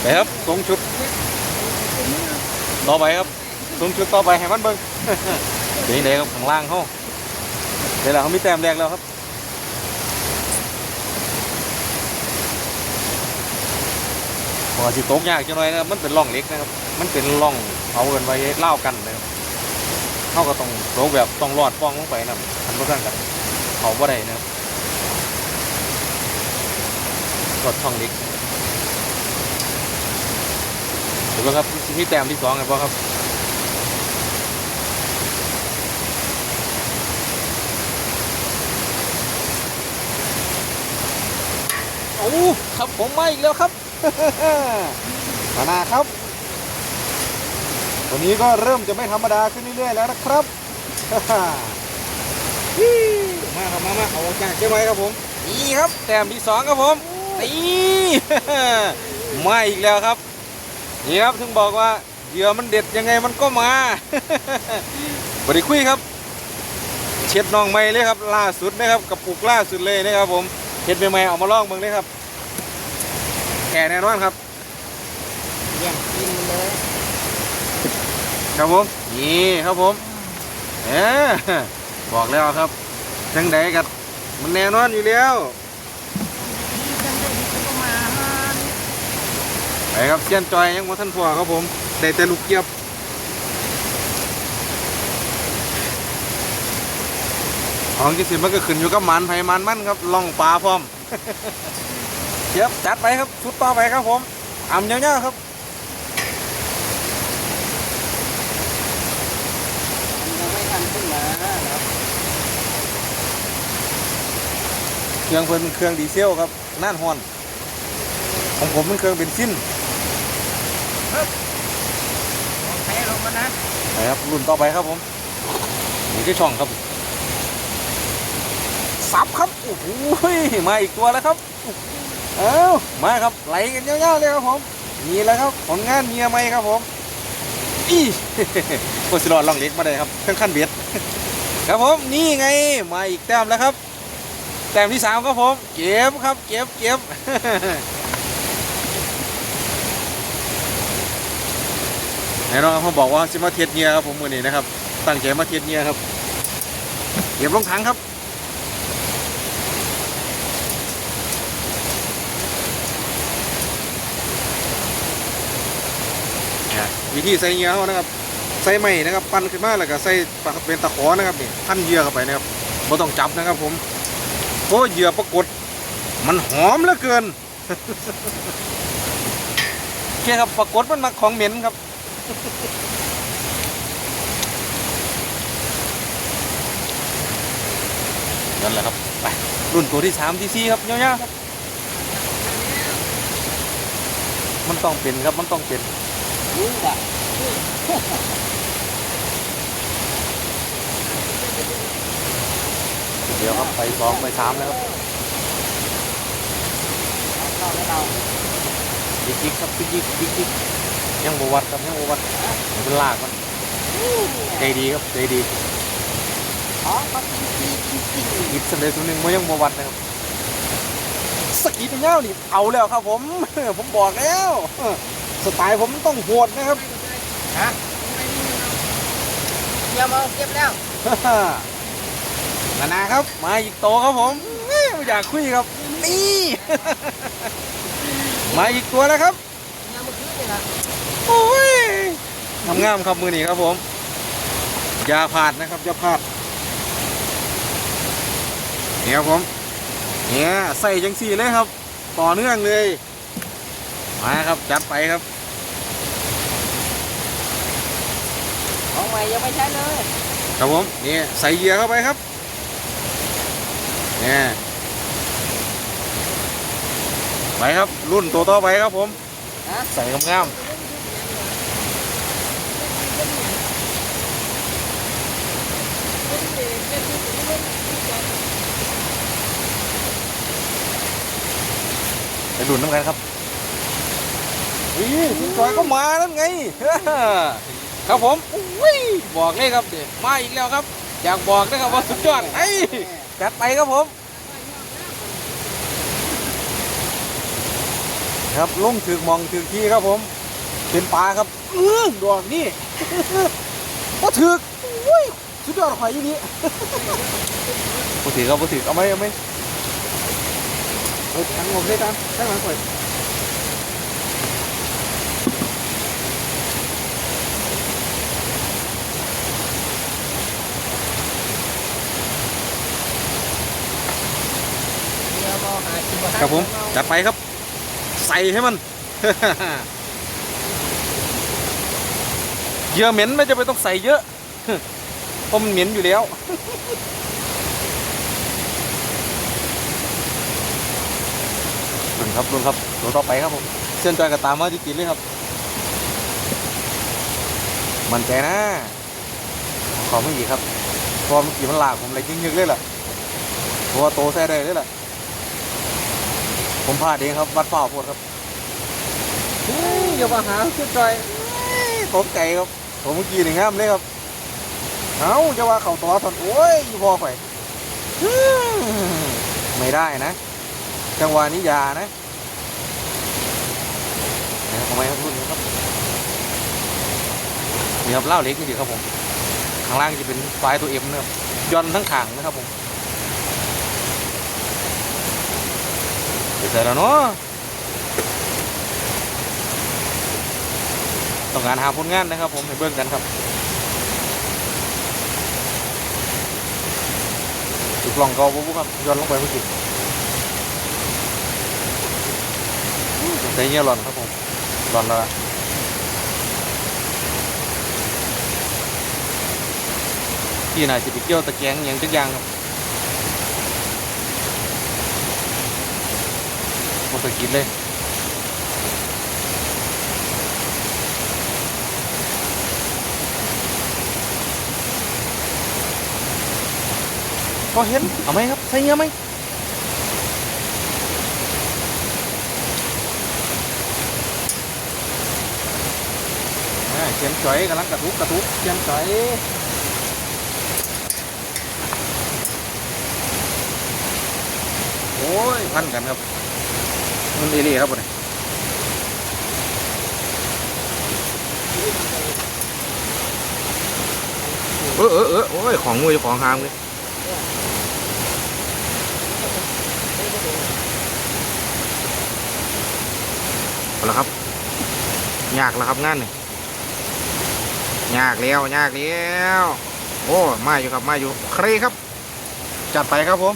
ไปครับส่งชุด ต่อไปครับส่งชุดต่อไปให้มันเบิ่งเดี๋ยวนี้ครับข้างล่างเขาเดี๋ยวเราเขามีแต้มแรกแล้วครับพอสิตกยากจังหน่อยนะครับมันเป็นร่องเล็กนะครับ มันเป็นร่องเอากันไว้เล่ากันนะครับเขาก็ต้องตกแบบต้องรอดป้องลงไปนะครับทันบ่ทันกันเขาบ่ได้นะครับกดช่องเล็กเดี๋ยวก่อนครับมีแต้มที่สองไงพ่อครับโอ้ครับผมมาอีกแล้วครับมานาครับวันนี้ก็เริ่มจะไม่ธรรมดาขึ้นเรื่อยๆแล้วนะครับมาครับมามาเอาออกจากเจ้ไว้ครับผมนี่ครับแต้มที่สองครับผมนี่มาอีกแล้วครับ นี่ครับถึงบอกว่าเหยื่อมันเด็ดยังไงมันก็มาบริคุยครับเช็ดน้องไม่เลยครับล่าสุดนะครับกับปุกล่าสุดเลยนะครับผมเช็ดใหม่ๆเอามาลองเบิ่งเลยครับแก่แน่นอนครับแย่งกินเลยครับผมนี่ครับผมเออบอกแล้วครับจังใดกันมันแน่นอนอยู่แล้ว ที่จังได้ดีก็มา ไปครับเซียนจอยยังมาท่านพ่อครับผมได้แต่ลูกเกียบของกินสิมันก็ขึ้นอยู่กับมันไผ่มันมันครับล่องปลาพร้อมเกียบจัดไปครับชุดต่อไปครับผมอ่ำเงี้ยวๆครับมันยังไม่ทันขึ้นมาครับเครื่องเพิ่นเป็นเครื่องดีเซลครับน่านฮอนของผมเป็นเครื่องเบนซิน แพ้ลงมานะไปครับรุ่นต่อไปครับผมนี่คือช่องครับสับครับโอ้โหมาอีกตัวแล้วครับเอ้ามาครับไหลกันยาวๆเลยครับผมนี่แหละครับผลงานเมียไหมครับผมอีโคสิรอดลองเล็กมาเลยครับเครื่องขั้นเบียดครับผมนี่ไงมาอีกแต้มแล้วครับ แต้มที่สามครับผม เก็บครับ เก็บเก็บ แน่นนครับผมบอกว่าสิมาเทียดเงียครับผมมือนี้นะครับ ตั้งใจมาเทียดเงียครับเก็บลงถังครับวิธีใส่เงียเขานะครับ ใส่ไม้นะครับ ปั้นขึ้นมาแล้วก็ใส่เป็นตะขอนะครับนี่พันเยื่อเข้าไปนะครับไม่ต้องจับนะครับผมเพราะเยื่อปรากฏ มันหอมเหลือเกินโอเคครับปรากฏมันมาของเหม็นครับ นั่นแหละครับ ไป รุ่นตัวที่สามที่สี่ครับเงี้ยๆครับ มันต้องเป็นครับ มันต้องเป็นรู้ป่ะเดี๋ยวครับไปสองไปสามแล้วครับเข้าแล้วเราจิ๊กจิ๊กครับจิ๊กจิ๊กจิ๊กจิ๊ก ยังบวัดครับยังบวัดมันเป็นลากมันใจดีครับใจดีอ๋อเขากินจริงจริงหยิบเสนอตัวหนึ่งมันยังบวัดนะครับสกีเป็นเงาดิเอาแล้วครับผม ผมบอกแล้วสไตล์ผมต้องโหดนะครับฮะเยี่ยมเอาเก็บแล้วนานาครับ มาอีกโตครับผมเอ้ยไม่อยากคุยครับ นี่ มาอีกตัวแล้วครับ เยี่ยมเมื่อกี้นี่นะโอ้ยทำงามครับมือนี้ครับผมอย่าพลาดนะครับอย่าพลาดนี่ครับผมเนี่ยใส่จังสี่เลยครับ ต่อเนื่องเลยมาครับจัดไปครับของใหม่ยังไม่ใช้เลยครับผมนี่ใส่เหยื่อเข้าไปครับเนี่ยไปครับรุ่นตัวต่อไปครับผมฮะใส่งามๆ ไปรุ่นน้ำกันครับนี่คุณจอยก็มาแล้วไง ครับผมอุ้ยบอกเลยครับเด็มาอีกแล้วครับ อยากบอกนะครับว่าสุดยอดไอ้จัดไปครับผม ครับลงถึกมองถึกที่ครับผม เป็นปลาครับเออดอกนี่ก็ถึกอุ้ย สุดยอดหอยยี่นี้บ่ถือครับบ่ถือเอาไหมเอาไหมเอาทั้งงมได้ตามทั้หลังข่อยกินบ่ทันครับผมจัดไปครับ ใส่ให้มันเยื่อเหม็นไม่จะไปนต้องใส่เยอะ เพราะมันเหม็นอยู่แล้วลุนครับลุนครับตัวต่อไปครับผมเส้นจอยกับตามมาที่กินเลยครับ มันใจนะ ขอไม่อีกครับเพราะเมื่อกี้มันลากผมเลยยึกๆเลยล่ะเพราะว่าโตแซ่ได้เลยล่ะ ผมพลาดเองครับ วัดเฝ้าโพดครับเฮ้ยอย่ามาหาขึ้นจอยเฮ้ยตกใจครับ ผมเมื่อกี้นี่งามเลยครับ เอาจะว่าเข่าตัวทนโอ้ยพอไปฮึ่มไม่ได้นะ จังหวะนี้ยานะทำไมครับรุ่นนี้ครับนี่ครับเล่าเล็กนี่ดีครับผม ข้างล่างจะเป็นไฟตัวเอ็มนะครับย้อนทั้งขางนะครับผมไปใส่แล้วเนาะต้องการหาผลงานนะครับผมให้เบิ่งกันครับถูก ลองเกาปุ๊บครับย้อนลงไปเมื่อกี้ใส่เงี้ยหล่อนครับผมหล่อนแล้วล่ะที่ไหนจะไปเกี่ยวตะแกงอย่างจักอย่างครับหมดสกินเลย ก็เห็น เอาไหมครับใส่เงี้ยไหมเขียนจ่อยกำลังกระทุกกระทุกเขียนจ่อยโอ้ย พันกันครับ มันเอเล่ครับผมเออเออเออโอ้ย ของมือของหามเลย เอาละครับ ยากแล้วครับงานนี่ยากแล้วยากแล้ว โอ้ มาอยู่ครับมาอยู่ ใครครับ จัดไปครับผม